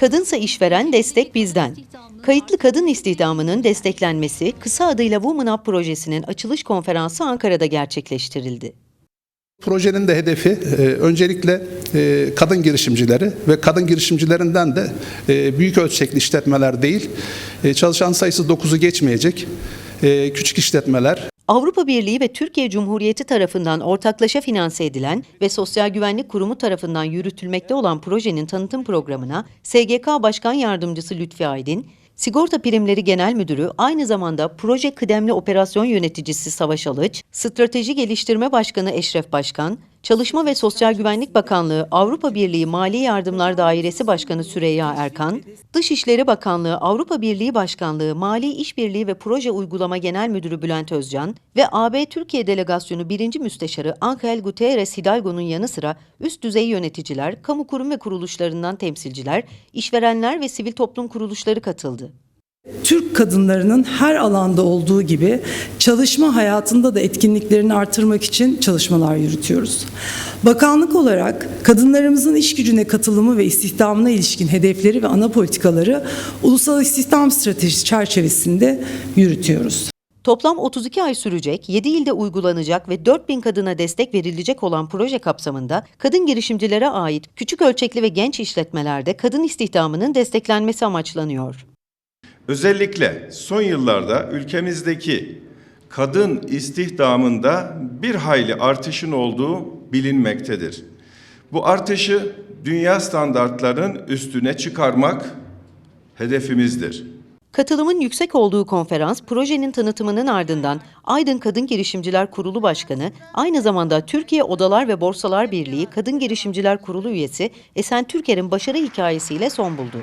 Kadınsa işveren destek bizden. Kayıtlı kadın istihdamının desteklenmesi kısa adıyla Women Up projesinin açılış konferansı Ankara'da gerçekleştirildi. Projenin de hedefi e, öncelikle e, kadın girişimcileri ve kadın girişimcilerinden de e, büyük ölçekli işletmeler değil, e, çalışan sayısı 9'u geçmeyecek e, küçük işletmeler, Avrupa Birliği ve Türkiye Cumhuriyeti tarafından ortaklaşa finanse edilen ve Sosyal Güvenlik Kurumu tarafından yürütülmekte olan projenin tanıtım programına SGK Başkan Yardımcısı Lütfi Aydın, Sigorta Primleri Genel Müdürü aynı zamanda Proje Kıdemli Operasyon Yöneticisi Savaş Alıç, Strateji Geliştirme Başkanı Eşref Başkan, Çalışma ve Sosyal Güvenlik Bakanlığı Avrupa Birliği Mali Yardımlar Dairesi Başkanı Süreyya Erkan, Dışişleri Bakanlığı Avrupa Birliği Başkanlığı Mali İşbirliği ve Proje Uygulama Genel Müdürü Bülent Özcan ve AB Türkiye Delegasyonu 1. Müsteşarı Angel Guterres Hidalgo'nun yanı sıra üst düzey yöneticiler, kamu kurum ve kuruluşlarından temsilciler, işverenler ve sivil toplum kuruluşları katıldı. Türk kadınlarının her alanda olduğu gibi çalışma hayatında da etkinliklerini artırmak için çalışmalar yürütüyoruz. Bakanlık olarak kadınlarımızın iş gücüne katılımı ve istihdamına ilişkin hedefleri ve ana politikaları ulusal istihdam stratejisi çerçevesinde yürütüyoruz. Toplam 32 ay sürecek, 7 ilde uygulanacak ve 4000 kadına destek verilecek olan proje kapsamında kadın girişimcilere ait küçük ölçekli ve genç işletmelerde kadın istihdamının desteklenmesi amaçlanıyor. Özellikle son yıllarda ülkemizdeki kadın istihdamında bir hayli artışın olduğu bilinmektedir. Bu artışı dünya standartlarının üstüne çıkarmak hedefimizdir. Katılımın yüksek olduğu konferans, projenin tanıtımının ardından Aydın Kadın Girişimciler Kurulu Başkanı, aynı zamanda Türkiye Odalar ve Borsalar Birliği Kadın Girişimciler Kurulu üyesi Esen Türker'in başarı hikayesiyle son buldu.